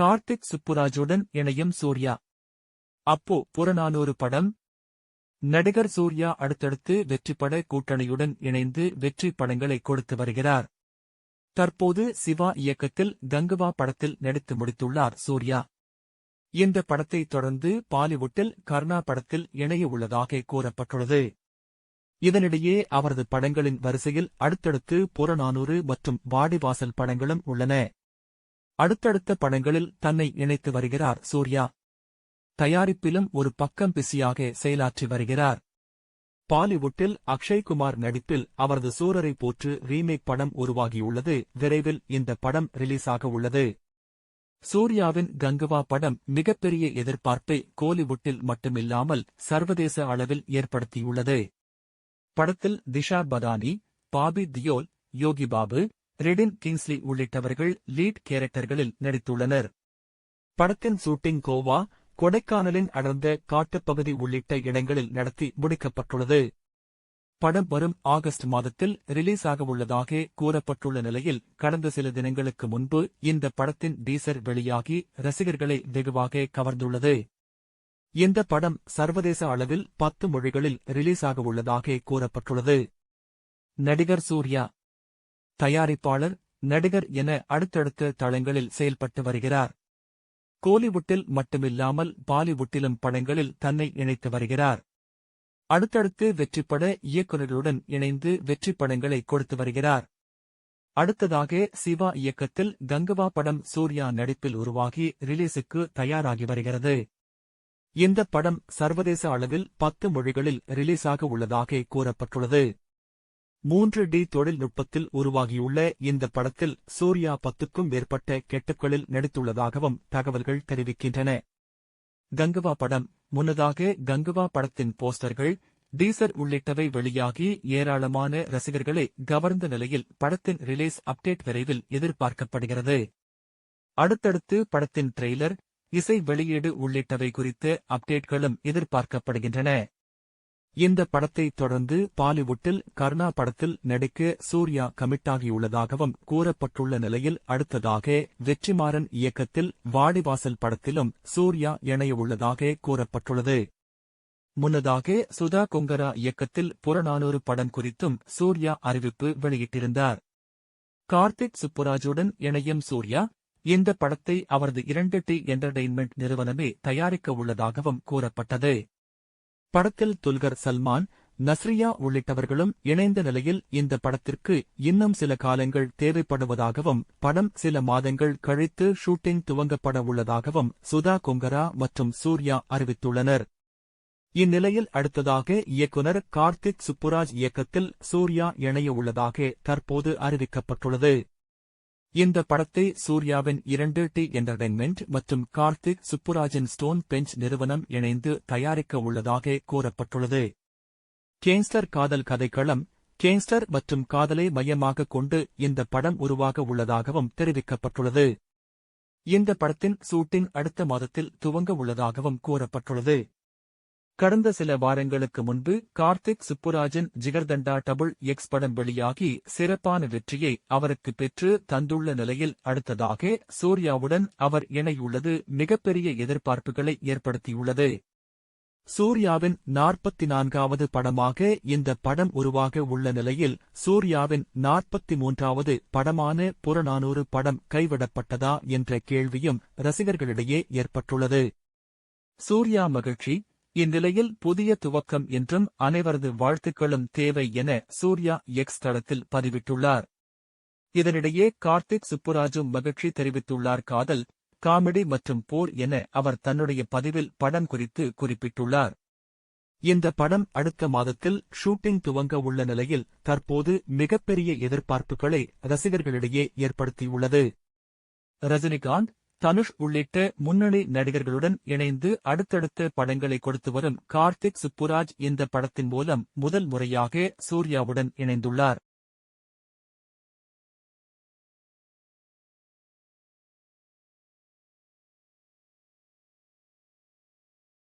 கார்த்திக் சுப்புராஜுடன் இணையும் சூர்யா. அப்போ புறநானூறு படம். நடிகர் சூர்யா அடுத்தடுத்து வெற்றிப்பட கூட்டணியுடன் இணைந்து வெற்றி படங்களை கொடுத்து வருகிறார். தற்போது சிவா இயக்கத்தில் கங்குவா படத்தில் நடித்து முடித்துள்ளார் சூர்யா. இந்த படத்தை தொடர்ந்து பாலிவுட்டில் கர்ணா படத்தில் இணைய உள்ளதாக கூறப்பட்டுள்ளது. இதனிடையே அவரது படங்களின் வரிசையில் அடுத்தடுத்து புறநானூறு மற்றும் வாடிவாசல் படங்களும் உள்ளன. அடுத்தடுத்த படங்களில் தன்னை இணைத்து வருகிறார் சூர்யா. தயாரிப்பிலும் ஒரு பக்கம் பிஸியாக செயலாற்றி வருகிறார். பாலிவுட்டில் அக்ஷய்குமார் நடிப்பில் அவரது சூரரை போற்று ரீமேக் படம் உருவாகியுள்ளது. விரைவில் இந்த படம் ரிலீஸாக உள்ளது. சூர்யாவின் கங்குவா படம் மிகப்பெரிய எதிர்பார்ப்பை கோலிவுட்டில் மட்டுமில்லாமல் சர்வதேச அளவில் ஏற்படுத்தியுள்ளது. படத்தில் திஷா பதானி பாபி தியோல் யோகி பாபு ரெடின் கிங்ஸ்லி உள்ளிட்டவர்கள் லீட் கேரக்டர்களில் நடித்துள்ளனர். படத்தின் ஷூட்டிங் கோவா கொடைக்கானலின் அடர்ந்த காட்டுப்பகுதி உள்ளிட்ட இடங்களில் நடத்தி முடிக்கப்பட்டுள்ளது. படம் வரும் ஆகஸ்ட் மாதத்தில் ரிலீஸ் ஆகவுள்ளதாக கூறப்பட்டுள்ள நிலையில் கடந்த சில தினங்களுக்கு முன்பு இந்த படத்தின் டீசர் வெளியாகி ரசிகர்களை வெகுவாக கவர்ந்துள்ளது. இந்த படம் சர்வதேச அளவில் பத்து மொழிகளில் ரிலீஸ் ஆகவுள்ளதாக கூறப்பட்டுள்ளது. நடிகர் சூர்யா தயாரிப்பாளர் நடிகர் என அடுத்தடுத்த தளங்களில் செயல்பட்டு வருகிறார். கோலிவுட்டில் மட்டுமில்லாமல் பாலிவுட்டிலும் படங்களில் தன்னை இணைத்து வருகிறார். அடுத்தடுத்து வெற்றிப்பட இயக்குநர்களுடன் இணைந்து வெற்றி படங்களை கொடுத்து வருகிறார். அடுத்ததாக சிவா இயக்கத்தில் கங்குவா படம் சூர்யா நடிப்பில் உருவாகி ரிலீஸுக்கு தயாராகி வருகிறது. இந்த படம் சர்வதேச அளவில் பத்து மொழிகளில் ரிலீஸாக உள்ளதாக கூறப்பட்டுள்ளது. மூன்று டி தொழில்நுட்பத்தில் உருவாகியுள்ள இந்த படத்தில் சூர்யா பத்துக்கும் மேற்பட்ட கெட்டுக்களில் நடித்துள்ளதாகவும் தகவல்கள் தெரிவிக்கின்றன. கங்குவா படம். முன்னதாக கங்குவா படத்தின் போஸ்டர்கள் டீசர் உள்ளிட்டவை வெளியாகி ஏராளமான ரசிகர்களை கவர்ந்த நிலையில் படத்தின் ரிலீஸ் அப்டேட் விரைவில் எதிர்பார்க்கப்படுகிறது. அடுத்தடுத்து படத்தின் ட்ரெய்லர் இசை வெளியீடு உள்ளிட்டவை குறித்த அப்டேட்களும் எதிர்பார்க்கப்படுகின்றன. இந்த படத்தை தொடர்ந்து பாலிவுட்டில் கர்ணா படத்தில் நடிக்க சூர்யா கமிட்டாகியுள்ளதாகவும் கூறப்பட்டுள்ள நிலையில் அடுத்ததாக வெற்றிமாறன் இயக்கத்தில் வாடிவாசல் படத்திலும் சூர்யா இணையவுள்ளதாக கூறப்பட்டுள்ளது. முன்னதாக சுதா கொங்கரா இயக்கத்தில் புறநானூறு படம் குறித்தும் சூர்யா அறிவிப்பு வெளியிட்டிருந்தார். கார்த்திக் சுப்புராஜுடன் இணையும் சூர்யா இந்த படத்தை அவரது இரண்டு டி என்டர்டெயின்மெண்ட் நிறுவனமே தயாரிக்க உள்ளதாகவும் கூறப்பட்டது. படத்தில் துல்கர் சல்மான் நஸ்ரியா உள்ளிட்டவர்களும் இணைந்த நிலையில் இந்த படத்திற்கு இன்னும் சில காலங்கள் தேவைப்படுவதாகவும் படம் சில மாதங்கள் கழித்து ஷூட்டிங் துவங்கப்பட உள்ளதாகவும் சுதா கொங்கரா மற்றும் சூர்யா அறிவித்துள்ளனர். இந்நிலையில் அடுத்ததாக இயக்குனர் கார்த்திக் சுப்புராஜ் இயக்கத்தில் சூர்யா இணைய உள்ளதாக தற்போது அறிவிக்கப்பட்டுள்ளது. இந்த படத்தை சூர்யாவின் இரண்டு டி என்டர்டைன்மெண்ட் மற்றும் கார்த்திக் சுப்புராஜின் ஸ்டோன் பெஞ்ச் நிறுவனம் இணைந்து தயாரிக்க உள்ளதாக கூறப்பட்டுள்ளது. கேங்ஸ்டர் காதல் கதைக்களம் கேங்ஸ்டர் மற்றும் காதலை மையமாக கொண்டு இந்த படம் உருவாக உள்ளதாகவும் தெரிவிக்கப்பட்டுள்ளது. இந்த படத்தின் சூட்டிங் அடுத்த மாதத்தில் துவங்க உள்ளதாகவும் கூறப்பட்டுள்ளது. கடந்த சில வாரங்களுக்கு முன்பு கார்த்திக் சுப்புராஜன் ஜிகர்தண்டா டபுள் எக்ஸ் படம் வெளியாகி சிறப்பான வெற்றியை அவருக்கு பெற்று தந்துள்ள நிலையில் அடுத்ததாக சூர்யாவுடன் அவர் இணையுள்ளது மிகப்பெரிய எதிர்பார்ப்புகளை ஏற்படுத்தியுள்ளது. சூர்யாவின் நாற்பத்தி நான்காவது படமாக இந்த படம் உருவாக உள்ள நிலையில் சூர்யாவின் நாற்பத்தி மூன்றாவது படமான புறநானூறு படம் கைவிடப்பட்டதா என்ற கேள்வியும் ரசிகர்களிடையே ஏற்பட்டுள்ளது. சூர்யா மகிழ்ச்சி இந்நிலையில் புதிய துவக்கம் என்றும் அனைவரது வாழ்த்துக்களும் தேவை என சூர்யா எக்ஸ் தளத்தில் பதிவிட்டுள்ளார். இதனிடையே கார்த்திக் சுப்புராஜும் மகிழ்ச்சி தெரிவித்துள்ளார். காதல் காமெடி மற்றும் போர் என அவர் தன்னுடைய பதிவில் படம் குறித்து குறிப்பிட்டுள்ளார். இந்த படம் அடுத்த மாதத்தில் ஷூட்டிங் துவங்க உள்ள நிலையில் தற்போது மிகப்பெரிய எதிர்பார்ப்புகளை ரசிகர்களிடையே ஏற்படுத்தியுள்ளது. ரஜினிகாந்த் தனுஷ் உள்ளிட்ட முன்னணி நடிகர்களுடன் இணைந்து அடுத்தடுத்த படங்களை கொடுத்து வரும் கார்த்திக் சுப்புராஜ் இந்த படத்தின் மூலம் முதல் முறையாக சூர்யாவுடன் இணைந்துள்ளார்.